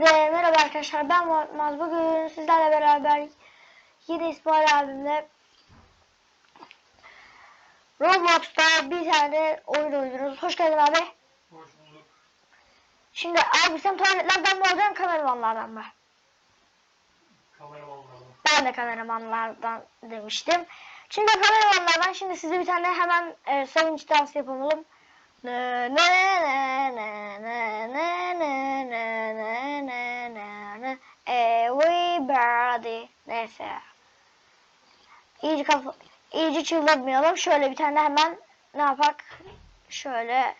Hepinize merhaba arkadaşlar ben Muaz bugün sizlerle beraber yine İsmail abimle Roblox'ta bir tane oyun oynuyoruz. Hoş geldin abi. Hoş bulduk. Şimdi abi sen tuvaletlerden mi olacaksın kameramanlardan mı? Kameramanlardan. Ben de kameramanlardan demiştim. Şimdi kameramanlardan şimdi size bir tane hemen e, sevinç dansı yapalım. Ne ne ne ne ne ne ne ne ne ne ne ne Everybody Neyse. İyice kafa, iyice çıldırmayalım. Şöyle bir tane hemen ne yapak? Şöyle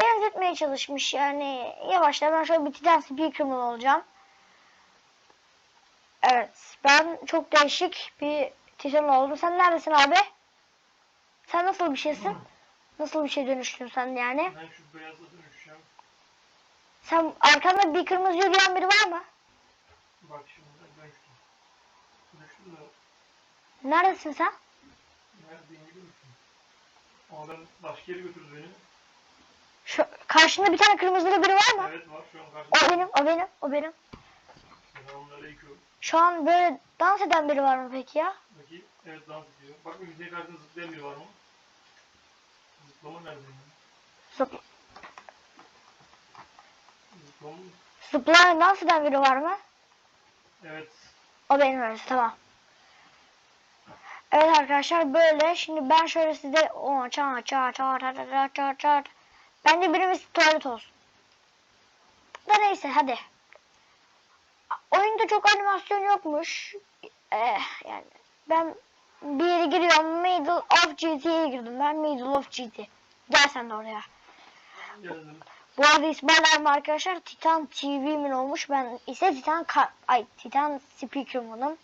benzetmeye çalışmış yani yavaşla ben şöyle bir Titan Speaker'man olacağım. Evet. Ben çok değişik bir titan oldum. Sen neredesin abi? Sen nasıl bir şeysin? Nasıl bir şey dönüştün sen yani? Ben şu beyazla dönüşeceğim. Sen arkanda bir kırmızı yürüyen biri var mı? Bak şimdi ben dönüştüm. Dönüştüm de Neredesin sen? neredeyim biliyor musun? Ama ben başka yere götürdü beni. Şu karşında bir tane kırmızılı biri var mı? Evet var şu an O karşımda. benim, o benim, o benim. Selamünaleyküm. Şu an böyle dans eden biri var mı peki ya? Bakayım. Evet dans ediyor. Bak müziğe karşısında zıplayan biri var mı? Zıplama nerede? ya? Zıp, Zıplama zıplayan dans eden biri var mı? Evet. O benim öylesi tamam. Evet arkadaşlar böyle. Şimdi ben şöyle size o ça ça ça ça ça ça Bence birimiz tuvalet olsun. Da neyse hadi. Oyunda çok animasyon yokmuş. Eh, yani ben bir yere giriyorum. Middle of GT'ye girdim. Ben Middle of GT. Gel sen de oraya. Geldim. Bu arada İsmail arkadaşlar Titan TV'min olmuş. Ben ise Titan Ka- ay Titan Speaker'manım.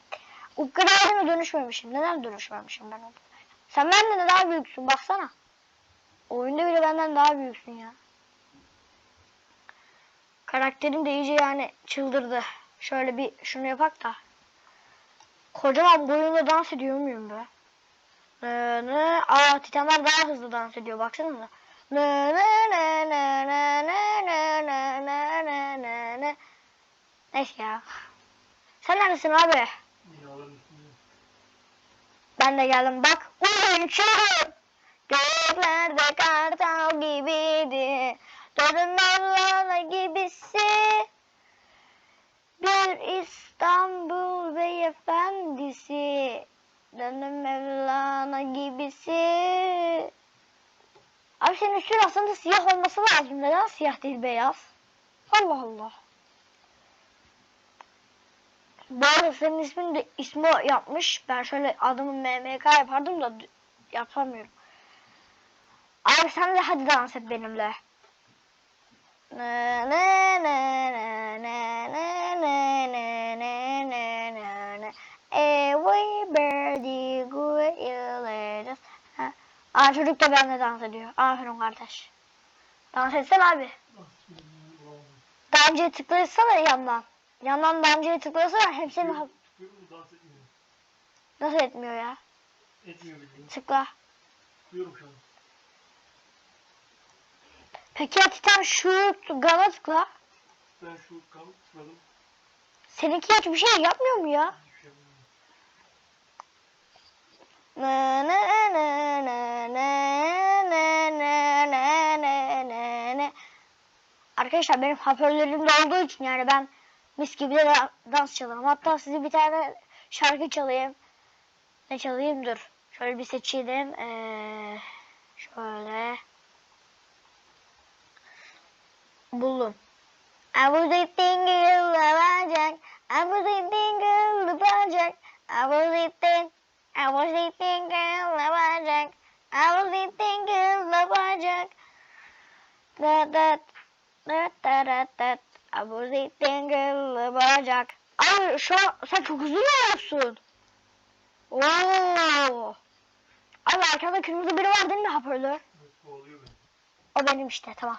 Upgrade'e mi dönüşmemişim? Neden dönüşmemişim ben Upgrade'e? Sen benden de daha büyüksün baksana. Oyunda bile benden daha büyüksün ya. Karakterim de iyice yani çıldırdı. Şöyle bir şunu yapak da. Kocaman boyunda dans ediyor muyum be? Ne ne? Aa Titanlar daha hızlı dans ediyor baksana. Ne ne ne ne ne ne ne ne ne ne ne ne Neyse ya. Sen neredesin abi? Ben de geldim bak. Uçuyorum. Göklerde kartal gibiydi. Mevlana gibisi. Bir İstanbul beyefendisi. Dönün Mevlana gibisi. Abi senin üstün aslında siyah olması lazım. Neden siyah değil beyaz? Allah Allah. Bu arada senin ismin de ismi yapmış. Ben şöyle adımı MMK yapardım da yapamıyorum. Abi sen de hadi dans et benimle. Ne ne ne ne ne ne ne ne ne ne ne ne Every birdie good. Ha. Aa çocuk da benimle dans ediyor. Aferin kardeş. Dans etsen abi. Bulamadım. Dancı'ya tıklasana yandan. Yandan Dancı'ya tıklasana hepsini ha- Tıklıyorum da dans etmiyor. nasıl etmiyor ya? Etmiyor bildiğin. Tıkla. Tıklıyorum şu an. Peki ya Titan şu gana tıkla. Ben şu kan tıkladım. Seninki hiçbir şey yapmıyor mu ya? Hiçbir şey yapamıyorum. Ne ne ne ne ne ne ne ne ne ne ne Arkadaşlar benim hoparlörümde olduğu için yani ben mis gibi de da- dans çalarım. Hatta size bir tane şarkı çalayım. Ne çalayım dur. Şöyle bir seçelim. Ee, şöyle. Buldum. I was a finger olacak. I was a finger olacak. I was a thing. I was a. Da da da da da da. I was a finger olacak. Abi şu an sen çok hızlı yürüyorsun. Oo. Abi arkada kırmızı biri var değil mi hoparlör? O benim işte tamam.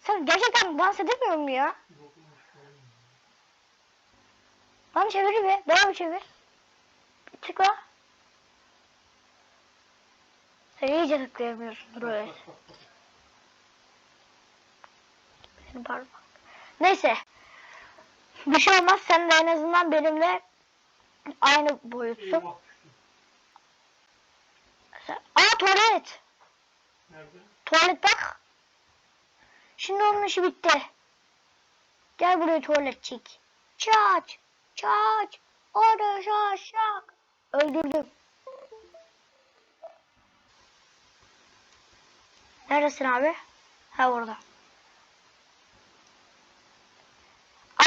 Sen gerçekten dans edemiyor musun ya? Lan çevir bir. Devam çevir. Tıkla. Sen iyice tıklayamıyorsun öyle. Senin parmak. Neyse. Bir şey olmaz. Sen de en azından benimle aynı boyutsun. Aa tuvalet. Nerede? Tuvalet bak. Şimdi onun işi bitti. Gel buraya tuvaletçik. Çaç. Çaç. Orada şak şak. Öldürdüm. Neredesin abi? Ha orada.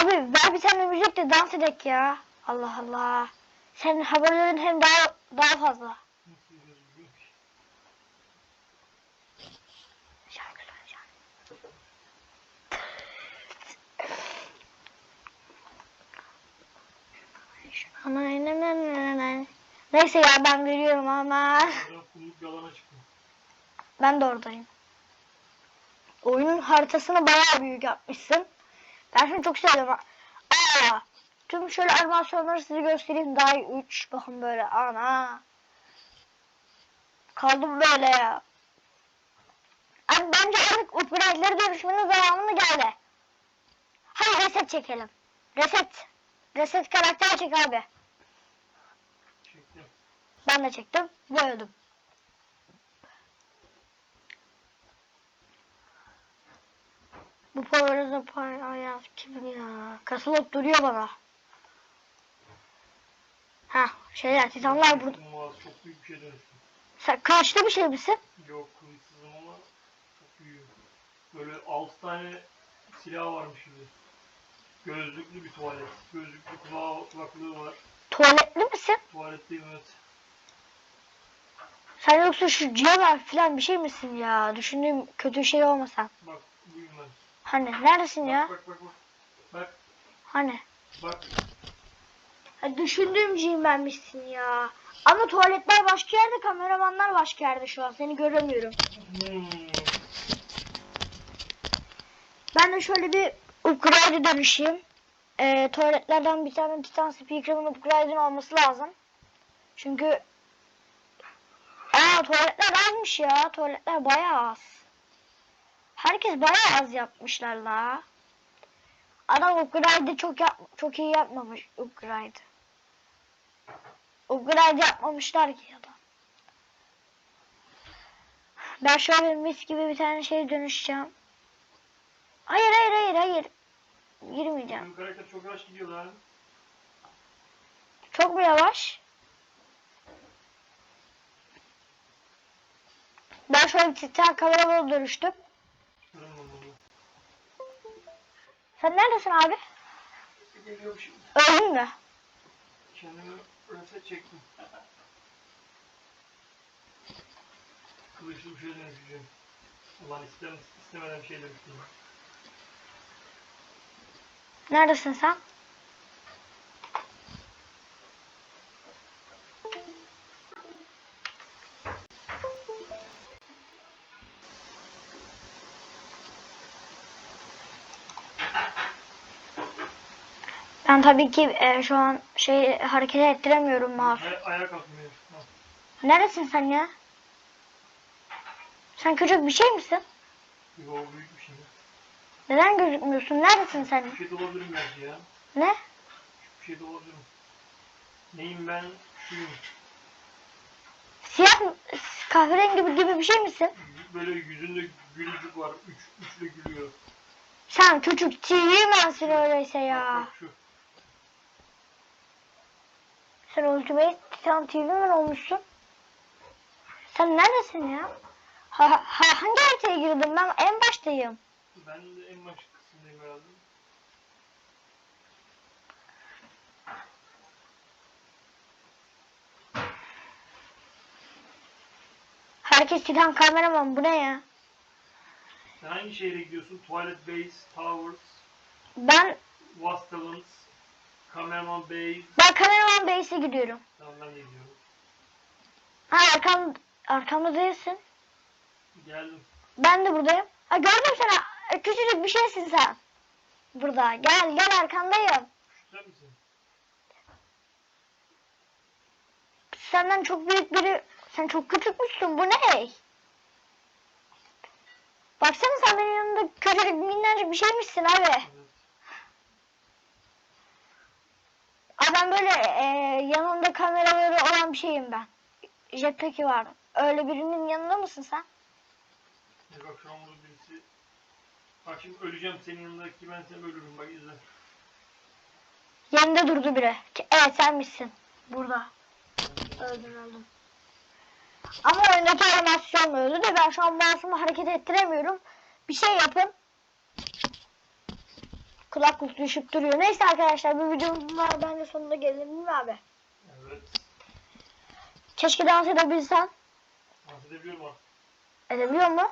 Abi ver bir tane müzik de dans edek ya. Allah Allah. Senin haberlerin hem daha daha fazla. Söyleyeceğim. Neyse ya ben görüyorum ama ben de oradayım. Oyunun haritasını bayağı büyük yapmışsın. Ben şunu çok seviyorum. Aa, tüm şöyle animasyonları size göstereyim. Daha 3 bakın böyle ana. Kaldım böyle ya. Abi bence artık upgrade'leri dönüşmenin zamanı geldi. Hadi reset çekelim. Reset. Reset karakter çek abi. Çektim. Ben de çektim. Ve Bu pay ayaz kim ya? Kasılıp duruyor bana. Ha şeyler titanlar burada. Çok büyük bir şey dönüştüm. Sen karşıda bir şey misin? Yok kılıçsızım ama çok büyüğüm. Böyle 6 tane silah varmış gibi. Gözlüklü bir tuvalet. Gözlüklü kulağı, kulaklığı var. Tuvaletli misin? Tuvaletteyim evet. Sen yoksa şu Cihaber falan bir şey misin ya? Düşündüğüm kötü şey olmasan. Bak. Hani neredesin ya? Bak bak bak bak. Bak Hani? bak. Ha, düşündüğüm Cihaber'mişsin ya. Ama tuvaletler başka yerde, kameramanlar başka yerde şu an. Seni göremiyorum. Hmm. Ben de şöyle bir upgrade dönüşeyim. Ee, tuvaletlerden bir tane Titan Speaker'ın upgrade'in olması lazım. Çünkü Aa tuvaletler azmış ya. Tuvaletler bayağı az. Herkes bayağı az yapmışlar la. Adam upgrade'i çok yap çok iyi yapmamış upgrade. Upgrade yapmamışlar ki adam. Ben şöyle mis gibi bir tane şey dönüşeceğim. Hayır hayır hayır hayır. Girmeyeceğim. Bu karakter çok yavaş gidiyor lan. Çok mu yavaş? Ben şöyle titan kameraman dönüştüm. Sen neredesin abi? Geliyor şimdi. Öldün mü? Kendimi reset çektim. Kılıçlı bir şey dönüşeceğim. Ulan istem istemeden bir şey dönüştüm. Neredesin sen? Ben tabii ki e, şu an şey hareket ettiremiyorum. Ay ayağa kalkmıyor. Ha. Neredesin sen ya? Sen küçük bir şey misin? Yo büyük bir şey. Neden gözükmüyorsun? Neredesin sen? Bir şey de olabilirim belki ya. Ne? Bir şey de olabilirim. Neyim ben? Şuyum. Siyah mı- kahverengi gibi bir şey misin? Böyle yüzünde gülücük var. Üç, üçle gülüyor. Sen küçük TV mensin öyleyse Bak, ya. bak şu. Sen Ultimate Titan TV men olmuşsun. Sen neredesin ya? Ha, ha, hangi haritaya girdin? Ben en baştayım. Ben de en baş kısımdayım herhalde. Herkes Titan kameraman. Bu ne ya? Sen hangi şehre gidiyorsun? Twilight Base, Towers, Ben Wastalans, Cameraman Base. ben kameraman base'e gidiyorum. Tamam ben de gidiyorum. Ha arkam, arkamda değilsin. Geldim. Ben de buradayım. Ha gördüm seni. E, Küçücük bir şeysin sen. Burada. Gel gel arkandayım. Sen misin? Senden çok büyük biri. Sen çok küçükmüşsün. Bu ne? Baksana sen benim yanımda küçücük minnacık bir şeymişsin abi. Evet. Abi ben böyle e, yanında kameraları olan bir şeyim ben. Jetpack'i var. Öyle birinin yanında mısın sen? E bak şu an burada birisi. Bak şimdi öleceğim senin yanındaki ben seni ölürüm bak izle. Yanında durdu biri. Evet senmişsin. Burada. Öldün öldün. Ama oyundaki animasyon öldü de ben şu an mouse'umu hareket ettiremiyorum. Bir şey yapın. Kulaklık düşüp duruyor. Neyse arkadaşlar bu videonun bence sonuna gelelim mi abi? Evet. Keşke dans edebilsen. Bahsedebiliyorum ha. Edebiliyor mu?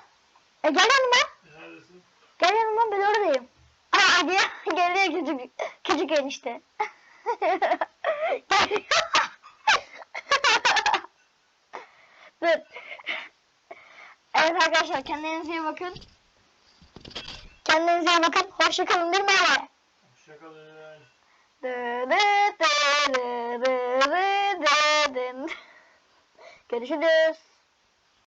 E gel yanıma. E, neredesin? Gel yanıma ben oradayım. Aa gel, geliyor küçük, küçük enişte. Dur. Evet arkadaşlar kendinize iyi bakın. Kendinize iyi bakın. Hoşça kalın değil mi abi? Hoşçakalın. Görüşürüz.